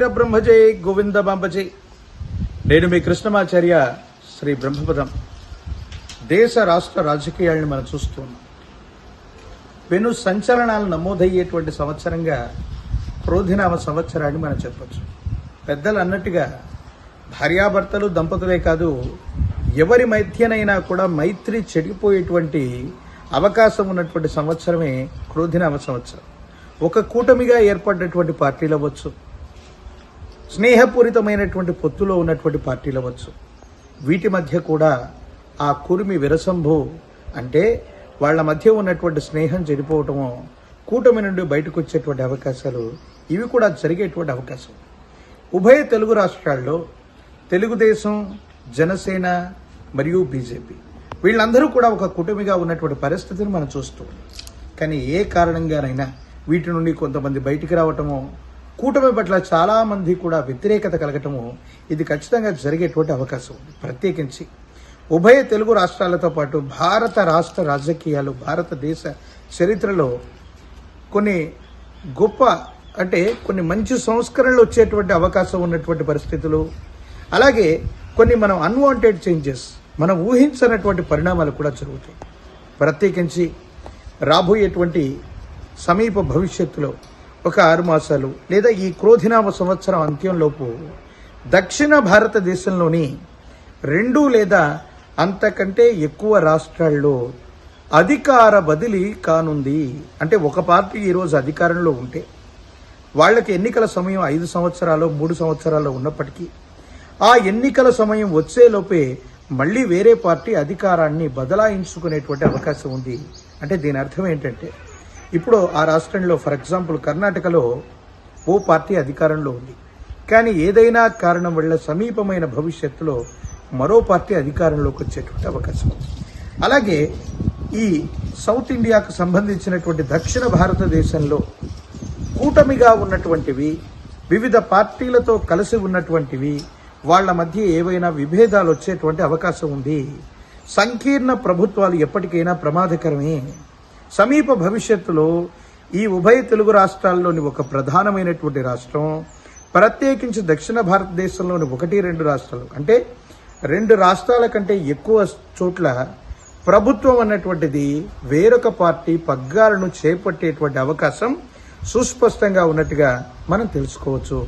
బ్రహ్మజయ్ గోవింద బాంబజై. నేను మీ కృష్ణమాచార్య శ్రీ బ్రహ్మపదం. దేశ రాష్ట్ర రాజకీయాలను మనం చూస్తున్నాం పెను సంచలనాలు నమోదయ్యేటువంటి సంవత్సరంగా క్రోధినామ సంవత్సరాన్ని మనం చెప్పచ్చు. పెద్దలు అన్నట్టుగా భార్యాభర్తలు దంపతులే కాదు ఎవరి మధ్యనైనా కూడా మైత్రి చెడిపోయేటువంటి అవకాశం ఉన్నటువంటి సంవత్సరమే క్రోధినామ సంవత్సరం. ఒక కూటమిగా ఏర్పడినటువంటి పార్టీలు అవ్వచ్చు స్నేహపూరితమైనటువంటి పొత్తులో ఉన్నటువంటి పార్టీలు అవ్వచ్చు. వీటి మధ్య కూడా ఆ కురిమి విరసంభు అంటే వాళ్ళ మధ్య ఉన్నటువంటి స్నేహం చెడిపోవటము కూటమి నుండి బయటకు వచ్చేటువంటి అవకాశాలు ఇవి కూడా జరిగేటువంటి అవకాశం. ఉభయ తెలుగు రాష్ట్రాల్లో తెలుగుదేశం జనసేన మరియు బీజేపీ వీళ్ళందరూ కూడా ఒక కుటుంబిగా ఉన్నటువంటి పరిస్థితిని మనం చూస్తూ కానీ ఏ కారణంగానైనా వీటి నుండి కొంతమంది బయటికి రావటము కూటమి పట్ల చాలామంది కూడా వ్యతిరేకత కలగటము ఇది ఖచ్చితంగా జరిగేటువంటి అవకాశం ఉంది. ప్రత్యేకించి ఉభయ తెలుగు రాష్ట్రాలతో పాటు భారత రాష్ట్ర రాజకీయాలు భారతదేశ చరిత్రలో కొన్ని గొప్ప అంటే కొన్ని మంచి సంస్కరణలు వచ్చేటువంటి అవకాశం ఉన్నటువంటి పరిస్థితులు అలాగే కొన్ని మనం అన్వాంటెడ్ చేంజెస్ మనం ఊహించనటువంటి పరిణామాలు కూడా జరుగుతాయి. ప్రత్యేకించి రాబోయేటువంటి సమీప భవిష్యత్తులో ఒక ఆరు మాసాలు లేదా ఈ క్రోధినామ సంవత్సరం అంత్యంలోపు దక్షిణ భారతదేశంలోని రెండు లేదా అంతకంటే ఎక్కువ రాష్ట్రాల్లో అధికార బదిలీ కానుంది. అంటే ఒక పార్టీ ఈరోజు అధికారంలో ఉంటే వాళ్ళకి ఎన్నికల సమయం ఐదు సంవత్సరాలు మూడు సంవత్సరాలు ఉన్నప్పటికీ ఆ ఎన్నికల సమయం వచ్చేలోపే మళ్ళీ వేరే పార్టీ అధికారాన్ని బదలాయించుకునేటువంటి అవకాశం ఉంది. అంటే దీని అర్థం ఏంటంటే ఇప్పుడు ఆ రాష్ట్రంలో ఫర్ ఎగ్జాంపుల్ కర్ణాటకలో ఓ పార్టీ అధికారంలో ఉంది. కానీ ఏదైనా కారణం వల్ల సమీపమైన భవిష్యత్తులో మరో పార్టీ అధికారంలోకి వచ్చేటువంటి అవకాశం ఉంది. అలాగే ఈ సౌత్ ఇండియాకు సంబంధించినటువంటి దక్షిణ భారతదేశంలో కూటమిగా ఉన్నటువంటివి వివిధ పార్టీలతో కలిసి ఉన్నటువంటివి వాళ్ళ మధ్య ఏవైనా విభేదాలు వచ్చేటువంటి అవకాశం ఉంది. సంకీర్ణ ప్రభుత్వాలు ఎప్పటికైనా ప్రమాదకరమే. సమీప భవిష్యత్తులో ఈ ఉభయ తెలుగు రాష్ట్రాల్లోని ఒక ప్రధానమైనటువంటి రాష్ట్రం ప్రత్యేకించి దక్షిణ భారతదేశంలోని ఒకటి రెండు రాష్ట్రాలు. అంటే రెండు రాష్ట్రాల కంటే ఎక్కువ చోట్ల ప్రభుత్వం అన్నటువంటిది వేరొక పార్టీ పగ్గాలను చేపట్టేటువంటి అవకాశం సుస్పష్టంగా ఉన్నట్టుగా మనం తెలుసుకోవచ్చు.